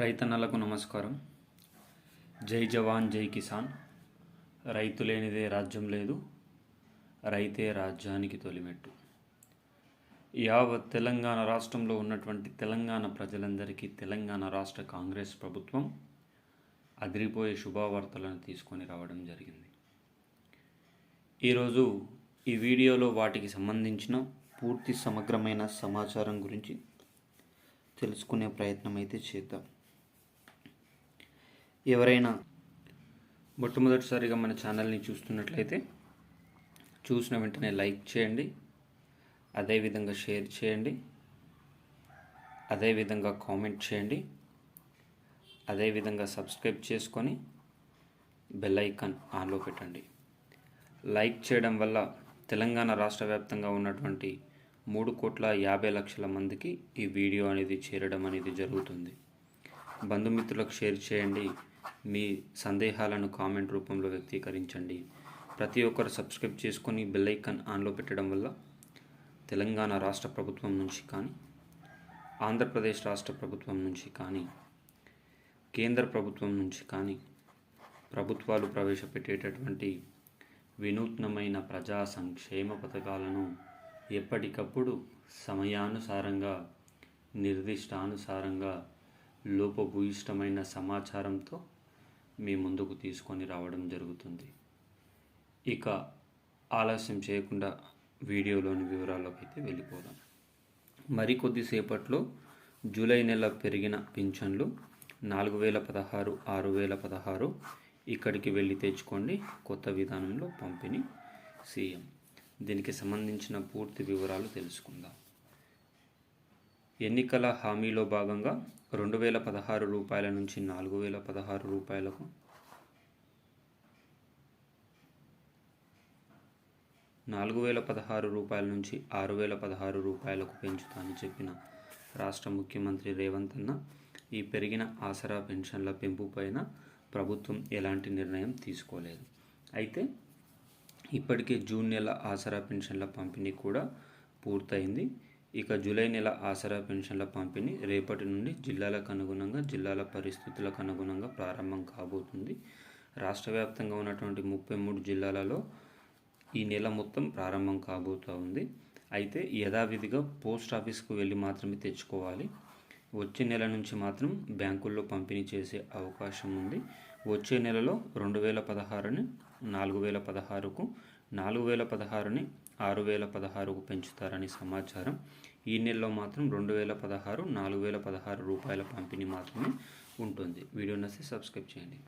రైతన్నలకు నమస్కారం. జై జవాన్ జై కిసాన్. రైతు లేనిదే రాజ్యం లేదు. రైతే రాజ్యానికి తొలిమెట్టు. యావత్ తెలంగాణ రాష్ట్రంలో ఉన్నటువంటి తెలంగాణ ప్రజలందరికీ తెలంగాణ రాష్ట్ర కాంగ్రెస్ ప్రభుత్వం అదిరిపోయే శుభవార్తలను తీసుకొని రావడం జరిగింది. ఈరోజు ఈ వీడియోలో వాటికి సంబంధించిన పూర్తి సమగ్రమైన సమాచారం గురించి తెలుసుకునే ప్రయత్నం అయితే చేద్దాం. ఎవరైనా మొట్టమొదటిసారిగా మన ఛానల్ని చూస్తున్నట్లయితే చూసిన వెంటనే లైక్ చేయండి అదేవిధంగా షేర్ చేయండి అదేవిధంగా కామెంట్ చేయండి అదేవిధంగా సబ్స్క్రైబ్ చేసుకొని బెల్ ఐకాన్ ఆన్లో పెట్టండి. లైక్ చేయడం వల్ల తెలంగాణ రాష్ట్ర వ్యాప్తంగా ఉన్నటువంటి మూడు కోట్ల యాభై లక్షల మందికి ఈ వీడియో అనేది చేరడం అనేది జరుగుతుంది. బంధుమిత్రులకు షేర్ చేయండి. మీ సందేహాలను కామెంట్ రూపంలో వ్యక్తీకరించండి. ప్రతి ఒక్కరు సబ్స్క్రైబ్ చేసుకొని బెల్ ఐకాన్ ఆన్లో పెట్టడం వల్ల తెలంగాణ రాష్ట్ర ప్రభుత్వం నుంచి కానీ ఆంధ్రప్రదేశ్ రాష్ట్ర ప్రభుత్వం నుంచి కానీ కేంద్ర ప్రభుత్వం నుంచి కానీ ప్రభుత్వాలు ప్రవేశపెట్టేటటువంటి వినూత్నమైన ప్రజా సంక్షేమ పథకాలను ఎప్పటికప్పుడు సమయానుసారంగా నిర్దిష్టానుసారంగా లోపభూయిష్టమైన సమాచారంతో మీ ముందుకు తీసుకొని రావడం జరుగుతుంది. ఇక ఆలస్యం చేయకుండా వీడియోలోని వివరాల్లోకి అయితే వెళ్ళిపోదాం. మరికొద్దిసేపట్లో జూలై నెల పెరిగిన పింఛన్లు నాలుగు వేల పదహారు ఆరు వేల పదహారు ఇక్కడికి వెళ్ళి తెచ్చుకోండి. కొత్త విధానంలో పంపిణీ సీఎం. దీనికి సంబంధించిన పూర్తి వివరాలు తెలుసుకుందాం. ఎన్నికల హామీలో భాగంగా రెండు వేల పదహారు రూపాయల నుంచి నాలుగు వేల పదహారు రూపాయలకు నాలుగు వేల పదహారు రూపాయల నుంచి ఆరు వేల పదహారు రూపాయలకు పెంచుతానని చెప్పిన రాష్ట్ర ముఖ్యమంత్రి రేవంత్ అన్న ఈ పెరిగిన ఆసరా పెన్షన్ల పెంపు పైన ప్రభుత్వం ఎలాంటి నిర్ణయం తీసుకోలేదు. అయితే ఇప్పటికే జూన్ నెల ఆసరా పెన్షన్ల పంపిణీ కూడా పూర్తయింది. ఇక జూలై నెల ఆసరా పెన్షన్ల పంపిణీ రేపటి నుండి జిల్లాలకు అనుగుణంగా జిల్లాల పరిస్థితులకు అనుగుణంగా ప్రారంభం కాబోతుంది. రాష్ట్ర వ్యాప్తంగా ఉన్నటువంటి ముప్పై మూడు జిల్లాలలో ఈ నెల మొత్తం ప్రారంభం కాబోతూ ఉంది. అయితే యథావిధిగా పోస్ట్ ఆఫీస్కు వెళ్ళి మాత్రమే తెచ్చుకోవాలి. వచ్చే నెల నుంచి మాత్రం బ్యాంకుల్లో పంపిణీ చేసే అవకాశం ఉంది. వచ్చే నెలలో రెండు వేల పదహారుని నాలుగు వేల పదహారుకు నాలుగు వేల పదహారుని ఆరు వేల పదహారుకు పెంచుతారని సమాచారం. ఈ నెలలో మాత్రం రెండు వేల పదహారు నాలుగు వేల పదహారు రూపాయల పంపిణీ మాత్రమే ఉంటుంది. వీడియో నచ్చి సబ్స్క్రైబ్ చేయండి.